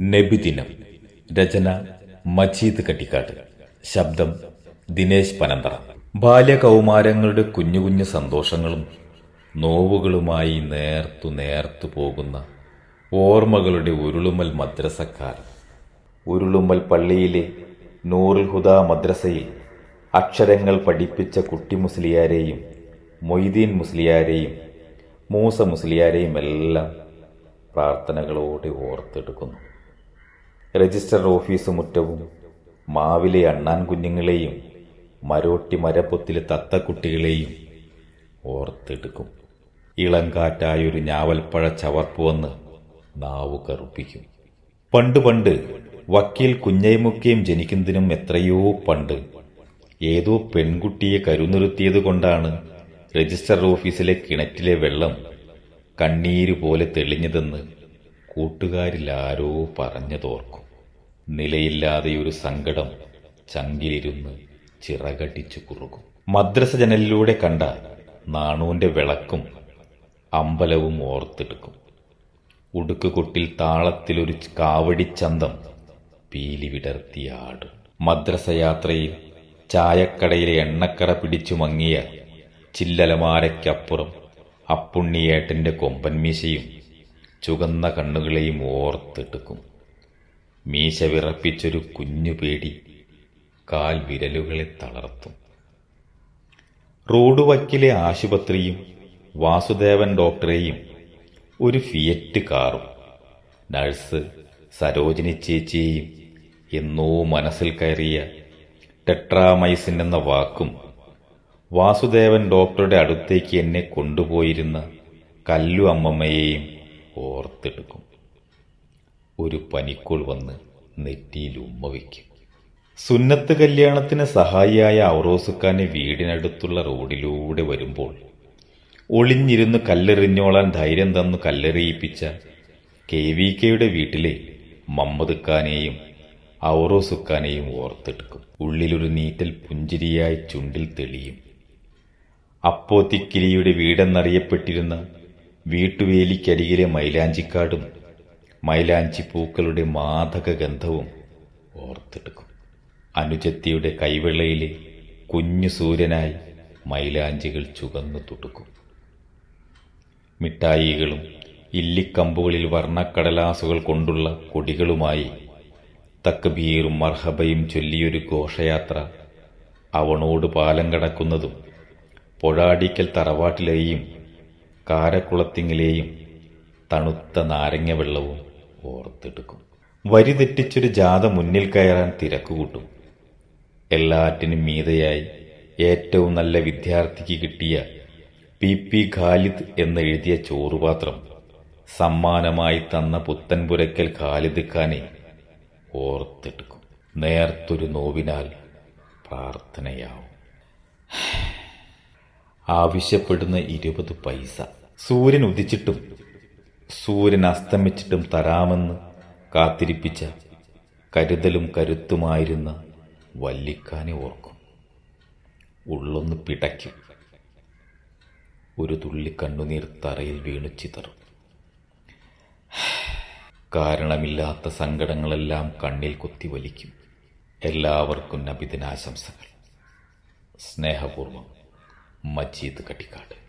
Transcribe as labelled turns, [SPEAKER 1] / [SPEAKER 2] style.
[SPEAKER 1] നബിദിനം. രചന മജീദ് കട്ടിക്കാട് ശബ്ദം ദിനേശ് പനന്തറ. ബാല്യകൗമാരങ്ങളുടെ കുഞ്ഞു കുഞ്ഞു സന്തോഷങ്ങളും നോവുകളുമായി നേർത്തു നേർത്തു പോകുന്ന ഓർമ്മകളുടെ ഉരുളുമൽ മദ്രസക്കാർ. ഉരുളുമൽ പള്ളിയിലെ നൂറുൽ ഹുദ മദ്രസയിൽ അക്ഷരങ്ങൾ പഠിപ്പിച്ച കുട്ടി മുസ്ലിയാരെയും മൊയ്തീൻ മുസ്ലിയാരെയും മൂസ മുസ്ലിയാരെയും എല്ലാം പ്രാർത്ഥനകളോടെ ഓർത്തെടുക്കുന്നു. രജിസ്റ്റർ ഓഫീസ് മുറ്റവും മാവിലെ അണ്ണാൻ കുഞ്ഞുങ്ങളെയും മരോട്ടി മരപ്പൊത്തിലെ തത്തക്കുട്ടികളെയും ഓർത്തെടുക്കും. ഇളങ്കാറ്റായൊരു ഞാവൽപ്പഴ ചവർപ്പ് വന്ന് നാവ് കറുപ്പിക്കും. പണ്ട് പണ്ട് വക്കീൽ കുഞ്ഞൈമുക്കയും ജനിക്കുന്നതിനും എത്രയോ പണ്ട് ഏതോ പെൺകുട്ടിയെ കരുനിറുത്തിയത് കൊണ്ടാണ് രജിസ്റ്റർ ഓഫീസിലെ കിണറ്റിലെ വെള്ളം കണ്ണീര് പോലെ തെളിഞ്ഞതെന്ന് കൂട്ടുകാരിലാരോ പറഞ്ഞതോർക്കും. നിലയില്ലാതെ ഒരു സങ്കടം ചങ്കിലിരുന്ന് ചിറകടിച്ചു കുറുകും മദ്രസ ജനലിലൂടെ കണ്ട നാണൂന്റെ വിളക്കും അമ്പലവും ഓർത്തെടുക്കും. ഉടുക്കുകൊട്ടിൽ താളത്തിലൊരു കാവടിച്ചന്തം പീലി വിടർത്തിയാടും മദ്രസ യാത്രയിൽ ചായക്കടയിലെ എണ്ണക്കറ പിടിച്ചു മങ്ങിയ ചില്ലലമാരയ്ക്കപ്പുറം അപ്പുണ്ണിയേട്ടന്റെ കൊമ്പൻമീശയും ചുകന്ന കണ്ണുകളെയും ഓർത്തെടുക്കും. മീശ വിറപ്പിച്ചൊരു കുഞ്ഞു പേടി കാൽ വിരലുകളെ തളർത്തും. റോഡ് വക്കിലെ ആശുപത്രിയും വാസുദേവൻ ഡോക്ടറെയും ഒരു ഫിയറ്റ് കാറും. നഴ്സ് സരോജിനി ചേച്ചിയെയും എന്നോ മനസ്സിൽ കയറിയ ടെട്രാമൈസിൻ എന്ന വാക്കും വാസുദേവൻ ഡോക്ടറുടെ അടുത്തേക്ക് എന്നെ കൊണ്ടുപോയിരുന്ന കല്ലു അമ്മമ്മയെയും ഓർത്തെടുക്കും. ഒരു പനിക്കോൾ വന്ന് നെറ്റിയിൽ ഉമ്മ വയ്ക്കും സുന്നത്ത് കല്യാണത്തിന് സഹായിയായ ഔറോസുക്കാനെ വീടിനടുത്തുള്ള റോഡിലൂടെ വരുമ്പോൾ ഒളിഞ്ഞിരുന്ന് കല്ലെറിഞ്ഞോളാൻ ധൈര്യം തന്നു കല്ലെറിയിപ്പിച്ച കെ വി കെയുടെ വീട്ടിലെ മമ്മദ് ഖാനെയും ഔറോസുക്കാനെയും ഓർത്തെടുക്കും. ഉള്ളിലൊരു നീറ്റൽ പുഞ്ചിരിയായി ചുണ്ടിൽ തെളിയും. അപ്പോത്തിക്കിരിയുടെ വീടെന്നറിയപ്പെട്ടിരുന്ന വീട്ടുവേലിക്കരികിലെ മൈലാഞ്ചിക്കാടും മൈലാഞ്ചി പൂക്കളുടെ മാതക ഗന്ധവും ഓർത്തെടുക്കും. അനുജത്തിയുടെ കൈവെള്ളയിലെ കുഞ്ഞു സൂര്യനായി മൈലാഞ്ചികൾ ചുകന്നു തുടുക്കും. മിഠായികളും ഇല്ലിക്കമ്പുകളിൽ വർണക്കടലാസുകൾ കൊണ്ടുള്ള കൊടികളുമായി തക്ബീറും മർഹബയും ചൊല്ലിയൊരു ഘോഷയാത്ര അവണോട് പാലം കടക്കുന്നതും പൊഴാടിക്കൽ തറവാട്ടിലെയും കാരക്കുളത്തിങ്ങിലെയും തണുത്ത നാരങ്ങ വെള്ളവും ഓർത്തെടുക്കും വരി തെറ്റിച്ചൊരു ജാഥ മുന്നിൽ കയറാൻ തിരക്കുകൂട്ടും എല്ലാറ്റിനും മീതയായി ഏറ്റവും നല്ല വിദ്യാർത്ഥിക്ക് കിട്ടിയ പി പി ഖാലിദ് എന്നെഴുതിയ ചോറുപാത്രം സമ്മാനമായി തന്ന പുത്തൻപുരയ്ക്കൽ ഖാലിദ് ഖാനെ ഓർത്തെടുക്കും. നേർത്തൊരു നോവിനാൽ പ്രാർത്ഥനയാവും. ആവശ്യപ്പെടുന്ന ഇരുപത് പൈസ സൂര്യൻ ഉദിച്ചിട്ടും സൂര്യൻ അസ്തമിച്ചിട്ടും തരാമെന്ന് കാത്തിരിപ്പിച്ച കരുതലും കരുത്തുമായിരുന്ന വല്ലിക്കാനെ ഓർക്കും. ഉള്ളൊന്ന് പിടയ്ക്കും. ഒരു തുള്ളി കണ്ണുനീർ തറയിൽ വീണു ചിതറും. കാരണമില്ലാത്ത സങ്കടങ്ങളെല്ലാം കണ്ണിൽ കുത്തി വലിക്കും. എല്ലാവർക്കും നബിദിനാശംസകൾ. സ്നേഹപൂർവം മജീദ് കട്ടിക്കാട്